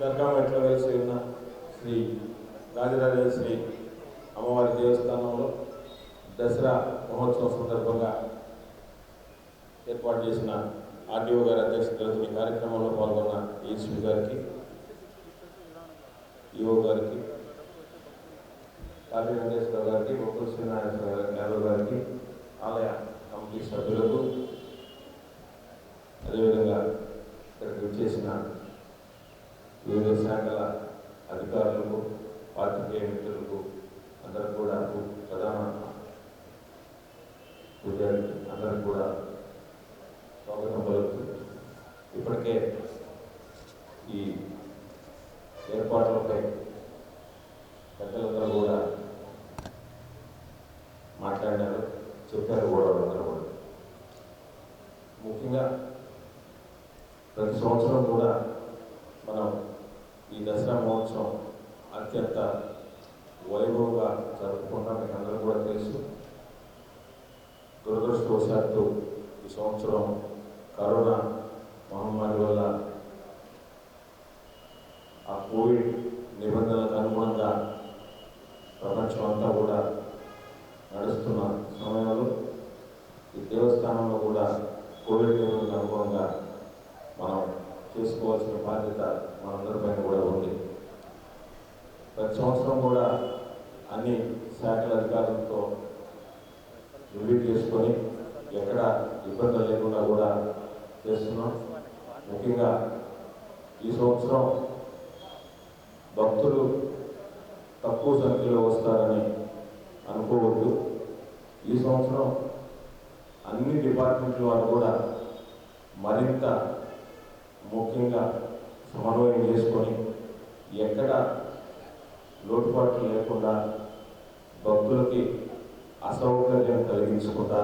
దర్గామెట్లో వెలిసి ఉన్న శ్రీ రాజరాజేశ్వరి అమ్మవారి దేవస్థానంలో దసరా మహోత్సవం సందర్భంగా ఏర్పాటు చేసిన ఆర్డీఓ గారి అధ్యక్షతలతో ఈ కార్యక్రమంలో పాల్గొన్న ఈశ్వరి గారికి ఈఓ గారికి కాళీ వెంకటేశ్వర గారికి గోకుల శ్రీనారాయణ గారికి యాదవ్ గారికి ఆలయ కమిటీ సభ్యులకు అదేవిధంగా ఇక్కడికి చేసిన వివిధ శాఖల అధికారులకు పాత్రికేయ మిత్రులకు అందరూ కూడా ప్రధాన విద్యార్థి అందరూ కూడా స్వాగతం పలుకుతుంది. ఇప్పటికే ఈ ఏర్పాట్లపై పెద్దలు కూడా మాట్లాడినారు చెప్పారు కూడా వాళ్ళందరూ కూడా ముఖ్యంగా ప్రతి సంవత్సరం కూడా మనం ఈ దసరా మహోత్సవం అత్యంత వైభవంగా జరుపుకుంటాం మీకు అందరూ కూడా తెలుసు. దురదృష్టవశాత్తు ఈ సంవత్సరం కరోనా మహమ్మారి వల్ల ఆ కోవిడ్ నిబంధనలకు అనుగుణంగా ప్రపంచం అంతా కూడా నడుస్తున్న సమయంలో ఈ దేవస్థానంలో కూడా కోవిడ్ చేసుకోవాల్సిన బాధ్యత మనందరిపైన కూడా ఉంది. ప్రతి సంవత్సరం కూడా అన్ని శాఖల అధికారులతో రివ్యూ చేసుకొని ఎక్కడ ఇబ్బందులు లేకుండా కూడా చేస్తున్నాం. ముఖ్యంగా ఈ సంవత్సరం భక్తులు తక్కువ సంఖ్యలో వస్తారని అనుకోవద్దు. ఈ సంవత్సరం అన్ని డిపార్ట్మెంట్ల వారు కూడా మరింత ముఖ్యంగా సమన్వయం చేసుకొని ఎక్కడ లోటుపాట్లు లేకుండా భక్తులకి అసౌకర్యం కలిగించకుండా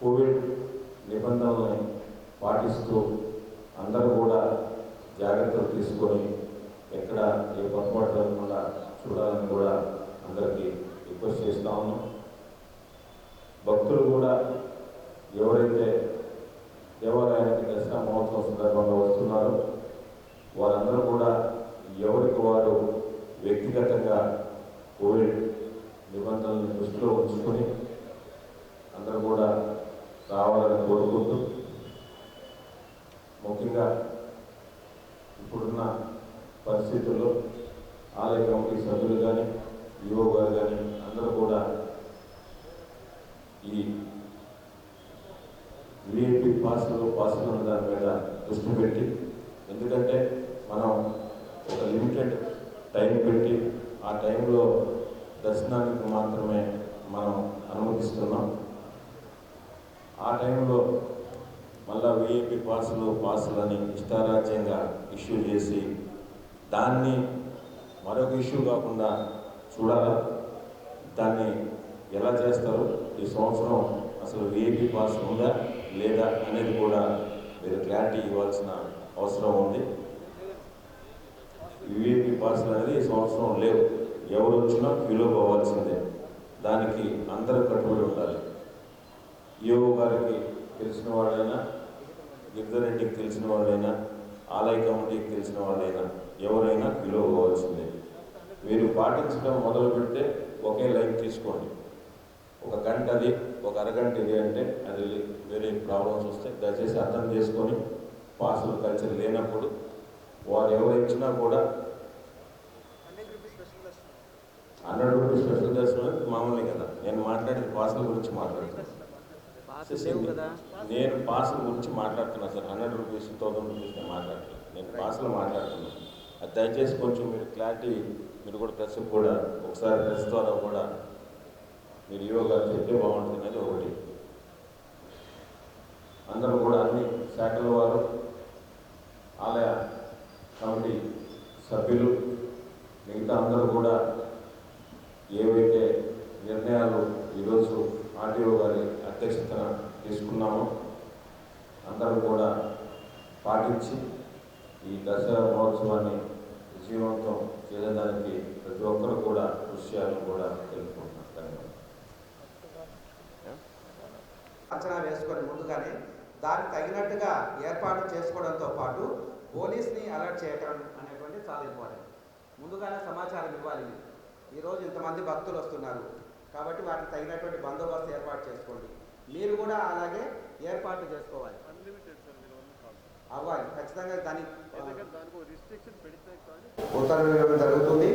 కోవిడ్ నిబంధనల్ని పాటిస్తూ అందరూ కూడా జాగ్రత్తలు తీసుకొని ఎక్కడ ఏ పొరపాటు లేకుండా చూడాలని కూడా అందరికీ రిక్వెస్ట్ చేస్తా ఉన్నాం భక్తులు కూడా ఎవరైతే దేవాలయానికి దసరా మహోత్సవం సందర్భంగా వస్తున్నారో వారందరూ కూడా ఎవరికి వారు వ్యక్తిగతంగా కోవిడ్ నిబంధనలను దృష్టిలో ఉంచుకొని అందరూ కూడా రావాలని కోరుకుంటూ ముఖ్యంగా ఇప్పుడున్న పరిస్థితుల్లో ఆలయ కమిటీ సభ్యులు కానీ యువ గారు కానీ అందరూ కూడా ఈ విఐపి పాసులు పాసులు ఉన్న దాని మీద దృష్టి పెట్టి ఎందుకంటే మనం ఒక లిమిటెడ్ టైం పెట్టి ఆ టైంలో దర్శనానికి మాత్రమే మనం అనుమతిస్తున్నాం. ఆ టైంలో మళ్ళా విఐపి పాసులు పాసులు అని ఇష్టారాజ్యంగా ఇష్యూ చేసి దాన్ని మరొక ఇష్యూ కాకుండా చూడాలా? దాన్ని ఎలా చేస్తారు? ఈ సంవత్సరం అసలు విఐపి పాస్ ఉందా లేదా అనేది కూడా మీరు క్లారిటీ ఇవ్వాల్సిన అవసరం ఉంది. విఐపి పాస్లు అనేది ఈ సంవత్సరం లేవు. ఎవరు వచ్చినా క్యూలో పోవాల్సిందే. దానికి అందరూ కట్టుబడి ఉండాలి. ఈఓ గారికి తెలిసిన వాళ్ళైనా గిరిజరెడ్డికి తెలిసిన వాళ్ళైనా ఆలయ కమిటీకి తెలిసిన వాళ్ళైనా ఎవరైనా క్యూలో పోవాల్సిందే. మీరు పాటించడం మొదలు పెడితే ఒకే లైన్ తీసుకోండి. ఒక గంట అది ఒక అరగంట ఇది అంటే అది వేరే ప్రాబ్లమ్స్ వస్తాయి. దయచేసి అర్థం చేసుకొని పాసులు కల్చర్ లేనప్పుడు వారు ఎవరు ఇచ్చినా కూడా హండ్రెడ్ రూపీస్ స్పెషల్ దర్శనం మామూలే కదా. నేను మాట్లాడేది పాసుల గురించి మాట్లాడుతున్నాను నేను పాసుల గురించి మాట్లాడుతున్నా sir. Hundred rupees thousand rupees నేను మాట్లాడుతున్నాను నేను పాసులు మాట్లాడుతున్నాను అది దయచేసి కొంచెం మీరు క్లారిటీ మీరు కూడా ప్రెస్ కూడా ఒకసారి ప్రెస్ ద్వారా కూడా మీరు యోగా చెప్తే బాగుంటుంది అనేది ఒకటి. అందరూ కూడా అన్ని శాఖల వారు ఆలయ కమిటీ సభ్యులు మిగతా అందరూ కూడా ఏవైతే నిర్ణయాలు ఈరోజు ఆర్టీఓ గారి అధ్యక్షతన తీసుకున్నామో అందరూ కూడా పాటించి ఈ దసరా మహోత్సవాన్ని విజయవంతం చేయడానికి ప్రతి ఒక్కరు కూడా కృషి చేయాలని కూడా తెలుపుకుంటున్నాను ధన్యవాదాలు. అంచనా వేసుకొని ముందుగానే దానికి తగినట్టుగా ఏర్పాటు చేసుకోవడంతో పాటు పోలీస్ని అలర్ట్ చేయటం అనేటువంటి చాలా ఇంపార్టెంట్ ముందుగానే సమాచారం ఇవ్వాలి. మీరు. ఈరోజు ఇంతమంది భక్తులు వస్తున్నారు. కాబట్టి వాటికి తగినటువంటి బందోబస్తు ఏర్పాటు చేసుకోండి. మీరు కూడా అలాగే ఏర్పాటు చేసుకోవాలి. అవ్వాలి. ఖచ్చితంగా దాని ఉత్తర్వులు ఇవ్వడం జరుగుతుంది.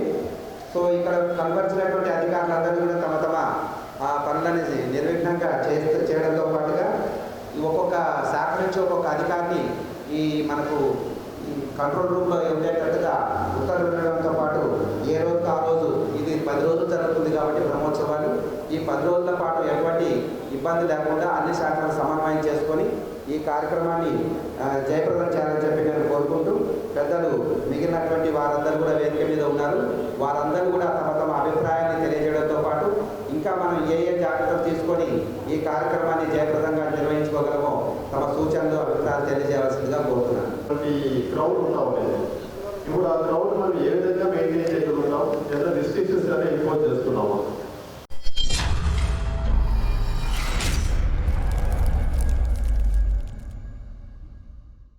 సో ఇక్కడ కనబరిచినటువంటి అధికారులందరూ కూడా తమ తమ ఆ పనులని నిర్విఘ్నంగా చేస్తూ చేయడంతో పాటుగా ఒక్కొక్క శాఖ నుంచి ఒక్కొక్క అధికారిని ఈ మనకు కంట్రోల్ రూమ్లో ఉండేటట్టుగా ఉత్తర్వులు పాటు ఏ రోజుకు ఆ రోజు ఇది పది రోజులు జరుగుతుంది కాబట్టి బ్రహ్మోత్సవాలు ఈ పది రోజుల పాటు ఎటువంటి ఇబ్బంది లేకుండా అన్ని శాఖలు సమన్వయం చేసుకొని ఈ కార్యక్రమాన్ని జయప్రదం చేయాలని చెప్పి నేను కోరుకుంటూ పెద్దలు మిగిలినటువంటి వారందరూ కూడా వేదిక మీద ఉన్నారు. వారందరూ కూడా తమ తమ అభిప్రాయాన్ని తెలియజేయడంతో పాటు ఇంకా మనం ఏ ఏ జాగ్రత్తలు తీసుకొని ఈ కార్యక్రమాన్ని జయప్రదంగా నిర్వహించుకోగలమో తమ సూచనలు అభిప్రాయాలు తెలియజేయవలసిందిగా కోరుతున్నాను. క్రౌడ్ ఉంటా ఉండేది ఇప్పుడు ఆ క్రౌడ్ మనం ఏ విధంగా మెయింటైన్ చేయగలుగుతాం ఏదైనా రిస్ట్రిక్షన్స్ అనేది ఇంపోజ్ చేస్తున్నాము.